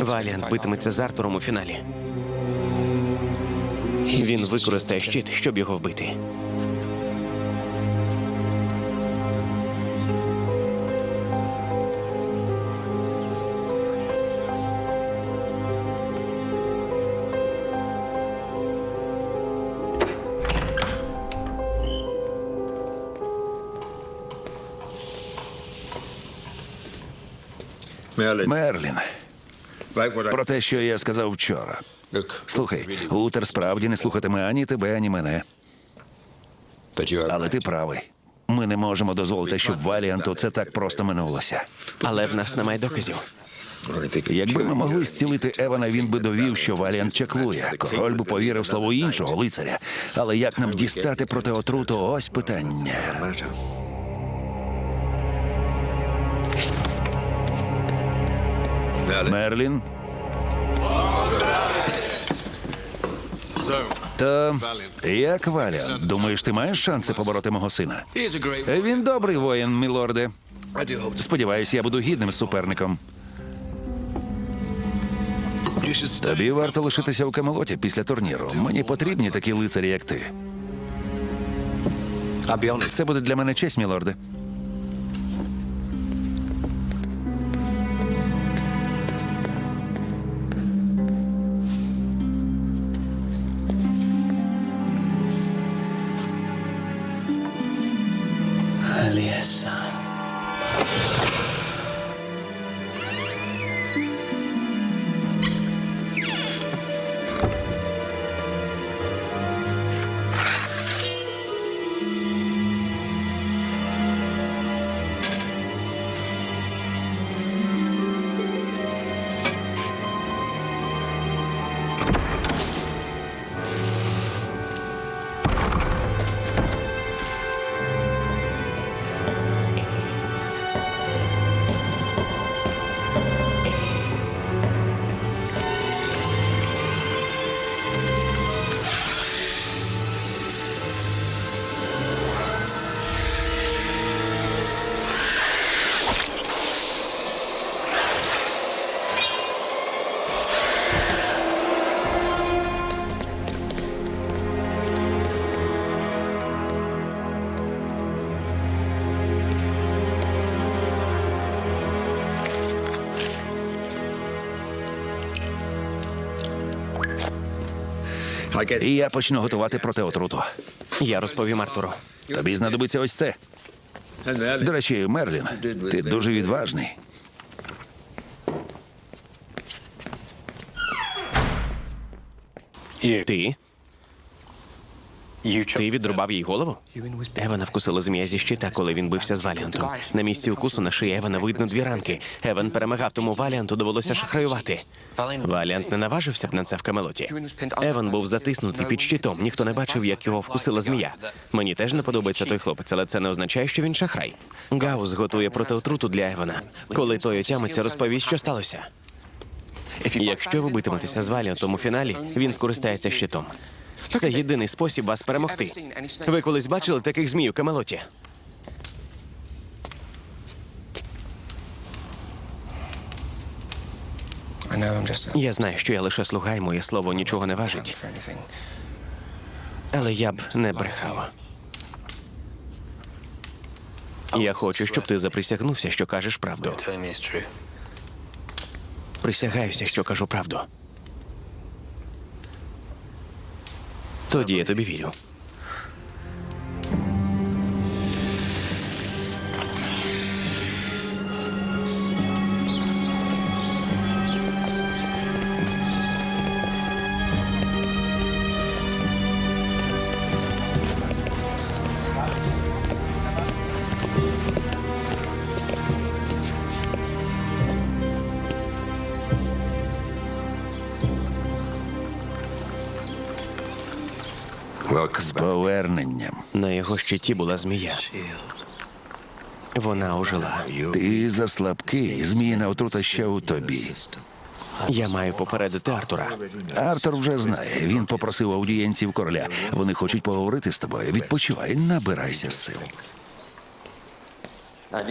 Валіант битиметься з Артуром у фіналі. Він використає щит, щоб його вбити. Мерлін, про те, що я сказав вчора. Слухай, Утер справді не слухатиме ані тебе, ані мене. Але ти правий. Ми не можемо дозволити, щоб Валіанту це так просто минулося. Але в нас немає доказів. Якби ми могли зцілити Евана, він би довів, що Валіант чаклує. Король би повірив слову іншого лицаря. Але як нам дістати проти отруту? Ось питання. Мерлін. То як Валіант? Думаєш, ти маєш шанси побороти мого сина? Він добрий воїн, мілорде. Сподіваюсь, я буду гідним суперником. Тобі варто лишитися у Камелоті після турніру. Мені потрібні такі лицарі, як ти. Це буде для мене честь, мілорде. І я почну готувати проти отруту. Я розповім Артуру. Тобі знадобиться ось це. До речі, Мерлін, ти дуже відважний. Ти? Ти відрубав їй голову? Евана вкусила змія зі щита, коли він бився з Валіантом. На місці укусу на шиї Евана видно дві ранки. Еван перемагав, тому Валіанту довелося шахраювати. Валіант не наважився б на це в Камелоті. Еван був затиснутий під щитом. Ніхто не бачив, як його вкусила змія. Мені теж не подобається той хлопець, але це не означає, що він шахрай. Гаус готує протиотруту для Евана. Коли той отямиться, розповість, що сталося. Якщо ви битиметеся з Валіантом у фіналі, він скористається щитом. Це єдиний спосіб вас перемогти. Ви колись бачили таких змій у Камелоті? Я знаю, що я лише слуга, і моє слово нічого не важить, але я б не брехав. Я хочу, щоб ти заприсягнувся, що кажеш правду. Присягаюся, що кажу правду. Тоді я тобі вірю. Поверненням. На його щиті була змія. Вона ожила. Ти заслабкий, зміїна отрута ще у тобі. Я маю попередити Артура. Артур вже знає. Він попросив аудієнції в короля. Вони хочуть поговорити з тобою. Відпочивай, набирайся сил.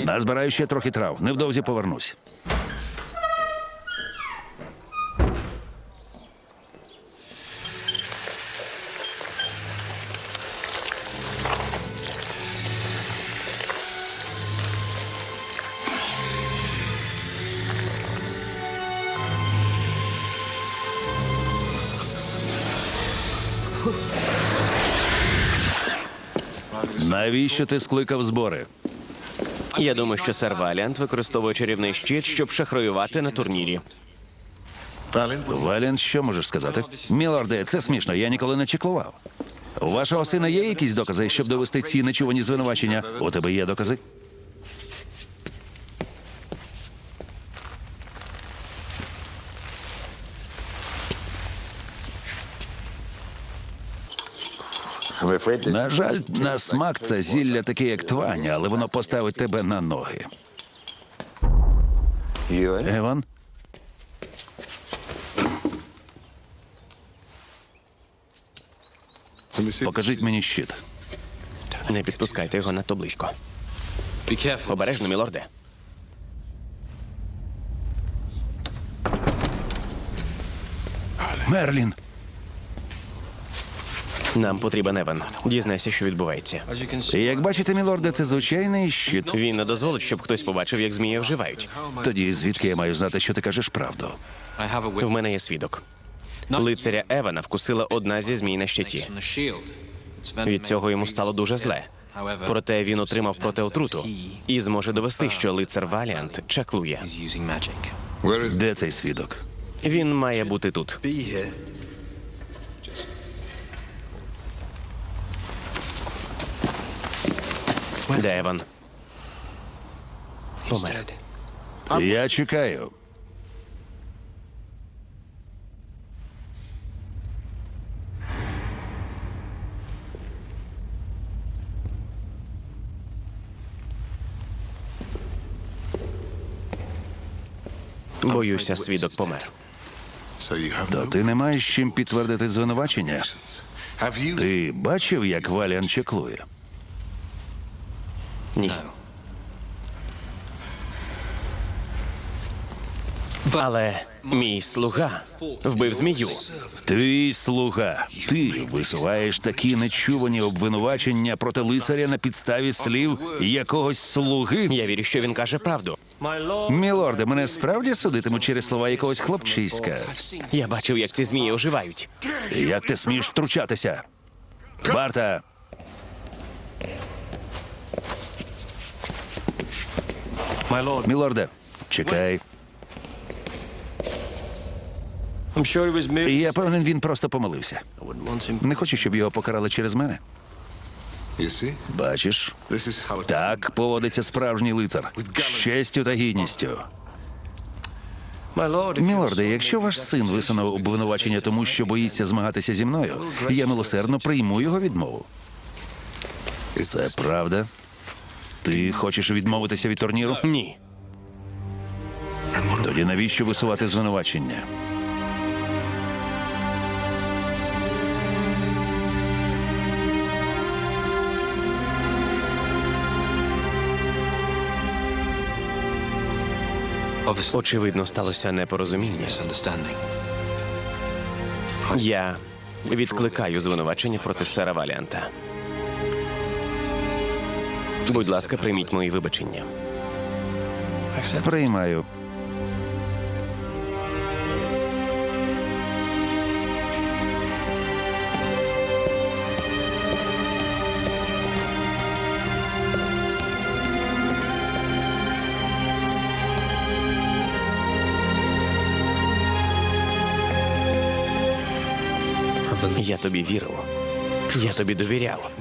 Назбираю ще трохи трав. Невдовзі повернусь. Навіщо ти скликав збори? Я думаю, що сер Валіант використовує чарівний щит, щоб шахраювати на турнірі. Валіант, що можеш сказати? Мілорде, це смішно. Я ніколи не чеклував. У вашого сина є якісь докази, щоб довести ці нечувані звинувачення? У тебе є докази? На жаль, на смак це зілля таке, як твань, але воно поставить тебе на ноги. Еван? Покажіть мені щит. Не підпускайте його надто близько. Обережно, мілорде. Мерлін. Нам потрібен Еван. Дізнайся, що відбувається. Як бачите, мілорде, це звичайний щит. Він не дозволить, щоб хтось побачив, як змії вживають. Тоді звідки я маю знати, що ти кажеш правду? В мене є свідок. Лицаря Евана вкусила одна зі змій на щиті. Від цього йому стало дуже зле. Проте він отримав протиотруту і зможе довести, що лицар Валіант чаклує. Де цей свідок? Він має бути тут. Де Еван? Помер. Я чекаю. Боюся, свідок помер. То ти не маєш чим підтвердити звинувачення? Ти бачив, як Валіан чеклує? Ні. Але мій слуга вбив змію. Твій слуга. Ти висуваєш такі нечувані обвинувачення проти лицаря на підставі слів якогось слуги. Я вірю, що він каже правду. Мілорде, мене справді судитимуть через слова якогось хлопчиська. Я бачив, як ці змії оживають. Як ти смієш втручатися? Варта! Мілорде, чекай. Я певен, він просто помилився. Не хочу, щоб його покарали через мене. Бачиш, так поводиться справжній лицар з честю та гідністю. Мілорде, якщо ваш син висунув обвинувачення тому, що боїться змагатися зі мною, я милосердно прийму його відмову. Це правда? Ти хочеш відмовитися від турніру? Ні. Тоді навіщо висувати звинувачення? Очевидно, сталося непорозуміння. Я відкликаю звинувачення проти сера Валіанта. Будь ласка, прийміть мої вибачення. Приймаю. Я тобі вірив. Я тобі довіряв.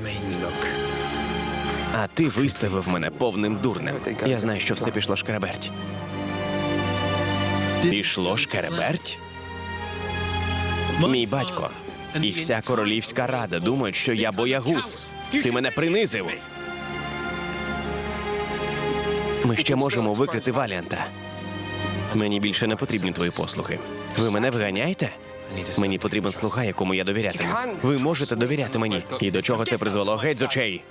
А ти виставив мене повним дурнем. Я знаю, що все пішло шкереберть. Пішло шкереберть? Мій батько і вся королівська рада думають, що я боягуз. Ти мене принизив. Ми ще можемо викрити Валіанта. Мені більше не потрібні твої послуги. Ви мене виганяєте? Мені потрібен слуга, якому я довірятиму. Ви можете довіряти мені. І до чого це призвело? Геть з очей.